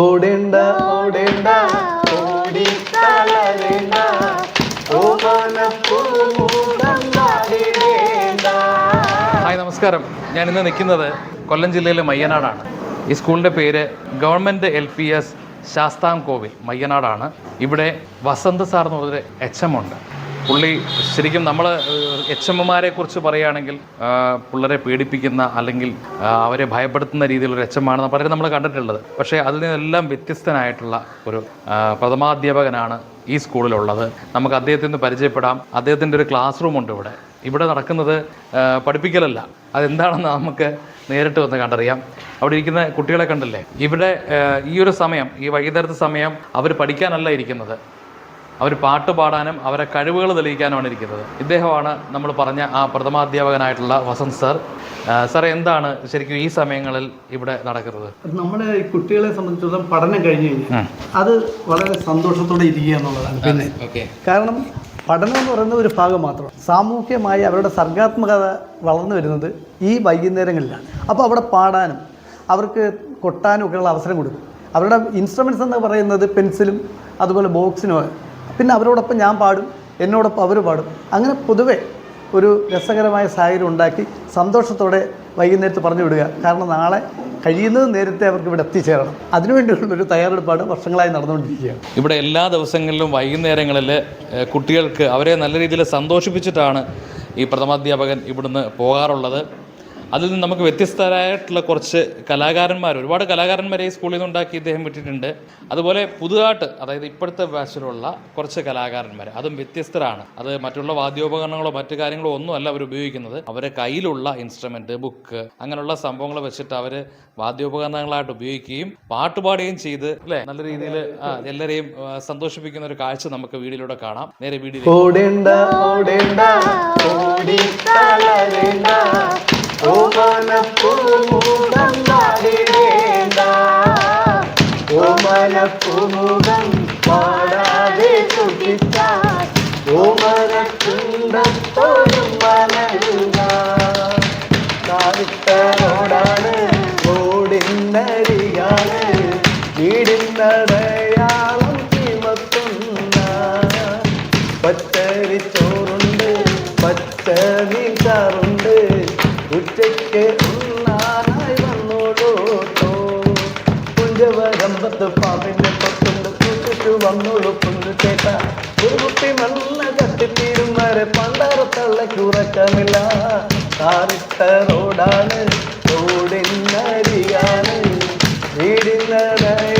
ഓടേണ്ട ഓടേണ്ട ഓടി തളരേണ്ട ഹായ് നമസ്കാരം. ഞാൻ ഇന്ന് നിൽക്കുന്നത് കൊല്ലം ജില്ലയിലെ മയ്യനാടാണ്. ഈ സ്കൂളിന്റെ പേര് government L P S Sasthamkovil മയ്യനാടാണ്. ഇവിടെ വസന്ത സാർ എന്ന് പറഞ്ഞൊരു എച്ച് എം ഉണ്ട്. പുള്ളി ശരിക്കും നമ്മൾ എച്ച് എമ്മുമാരെ കുറിച്ച് പറയുകയാണെങ്കിൽ പിള്ളേരെ പേടിപ്പിക്കുന്ന അല്ലെങ്കിൽ അവരെ ഭയപ്പെടുത്തുന്ന രീതിയിലൊരു എച്ച് എം ആണെന്ന് പലരും നമ്മൾ കണ്ടിട്ടുള്ളത്. പക്ഷേ അതിൽ നിന്നെല്ലാം വ്യത്യസ്തനായിട്ടുള്ള ഒരു പ്രഥമാധ്യാപകനാണ് ഈ സ്കൂളിലുള്ളത്. നമുക്ക് അദ്ദേഹത്തിൽ നിന്ന് പരിചയപ്പെടാം. അദ്ദേഹത്തിന്റെ ഒരു ക്ലാസ് റൂം ഉണ്ട് ഇവിടെ. ഇവിടെ നടക്കുന്നത് പഠിപ്പിക്കലല്ല. അതെന്താണെന്ന് നമുക്ക് നേരിട്ട് വന്ന് കണ്ടറിയാം. അവിടെ ഇരിക്കുന്ന കുട്ടികളെ കണ്ടല്ലേ? ഇവിടെ ഈ ഒരു സമയം ഈ വൈകുന്നേരത്തെ സമയം അവർ പഠിക്കാനല്ല ഇരിക്കുന്നത്. അവർ പാട്ട് പാടാനും അവരെ കഴിവുകൾ തെളിയിക്കാനുമാണ് ഇരിക്കുന്നത്. ഇദ്ദേഹമാണ് നമ്മൾ പറഞ്ഞ ആ പ്രഥമാധ്യാപകനായിട്ടുള്ള വസന്ത് സാർ. സാർ എന്താണ് ശരിക്കും ഈ സമയങ്ങളിൽ ഇവിടെ നടക്കുന്നത്? നമ്മുടെ ഈ കുട്ടികളെ സംബന്ധിച്ചിടത്തോളം പഠനം കഴിഞ്ഞു കഴിഞ്ഞാൽ അത് വളരെ സന്തോഷത്തോടെ ഇരിക്കുക എന്നുള്ളതാണ്. പിന്നെ കാരണം പഠനം എന്ന് പറയുന്നത് ഒരു ഭാഗം മാത്രമാണ് സാമൂഹ്യമായി അവരുടെ സർഗാത്മകത വളർന്നു വരുന്നത് ഈ വൈകുന്നേരങ്ങളിലാണ്. അപ്പോൾ അവിടെ പാടാനും അവർക്ക് കൊട്ടാനും ഒക്കെയുള്ള അവസരം കൊടുക്കും. അവരുടെ ഇൻസ്ട്രുമെന്റ്സ് എന്ന് പറയുന്നത് പെൻസിലും അതുപോലെ ബോക്സിനും പിന്നെ അവരോടൊപ്പം ഞാൻ പാടും എന്നോടൊപ്പം അവർ പാടും. അങ്ങനെ പൊതുവെ ഒരു രസകരമായ സാഹചര്യം ഉണ്ടാക്കി സന്തോഷത്തോടെ വൈകുന്നേരത്ത് പറഞ്ഞു വിടുക. കാരണം നാളെ കഴിയുന്നത് നേരത്തെ അവർക്ക് ഇവിടെ എത്തിച്ചേരണം. അതിനുവേണ്ടിയുള്ള ഒരു തയ്യാറെടുപ്പാണ് വർഷങ്ങളായി നടന്നുകൊണ്ടിരിക്കുകയാണ്. ഇവിടെ എല്ലാ ദിവസങ്ങളിലും വൈകുന്നേരങ്ങളിൽ കുട്ടികൾക്ക് അവരെ നല്ല രീതിയിൽ സന്തോഷിപ്പിച്ചിട്ടാണ് ഈ പ്രഥമാധ്യാപകൻ ഇവിടുന്ന് പോകാറുള്ളത്. അതിൽ നിന്ന് നമുക്ക് വ്യത്യസ്തരായിട്ടുള്ള കുറച്ച് കലാകാരന്മാർ ഒരുപാട് കലാകാരന്മാരെ ഈ സ്കൂളിൽ നിന്ന് ഉണ്ടാക്കി ഇദ്ദേഹം വിട്ടിട്ടുണ്ട്. അതുപോലെ പുതുതായിട്ട് അതായത് ഇപ്പോഴത്തെ ബാച്ചിലുള്ള കുറച്ച് കലാകാരന്മാർ അതും വ്യത്യസ്തരാണ്. അത് മറ്റുള്ള വാദ്യോപകരണങ്ങളോ മറ്റു കാര്യങ്ങളോ ഒന്നും അല്ല അവർ ഉപയോഗിക്കുന്നത്. അവരെ കയ്യിലുള്ള ഇൻസ്ട്രുമെന്റ് ബുക്ക് അങ്ങനെയുള്ള സംഭവങ്ങൾ വെച്ചിട്ട് അവർ വാദ്യോപകരണങ്ങളായിട്ട് ഉപയോഗിക്കുകയും പാട്ടുപാടുകയും ചെയ്ത് അല്ലേ? നല്ല രീതിയിൽ എല്ലാവരെയും സന്തോഷിപ്പിക്കുന്ന ഒരു കാഴ്ച നമുക്ക് വീഡിയോയിലൂടെ കാണാം. നേരെ വീഡിയോ ഓമനപ്പൂമുഖം പാടാതെ സുഖിച്ചാൽ മലരുക കാവിട്ടോടാണ് ഓടിന്നരിയാണ് വീടിന്നടയാളം ചുമത്തുന്ന പച്ചരി വന്നോളൂ പുല്ലു ചേട്ട. ഒരു കുട്ടി മണ്ണ കത്തിത്തീരും വരെ പണ്ടാരത്തള്ളക്കുറക്കമില്ല കാറിട്ട റോഡാണ് റോഡിനരിയാണ് വീടിനടയാളം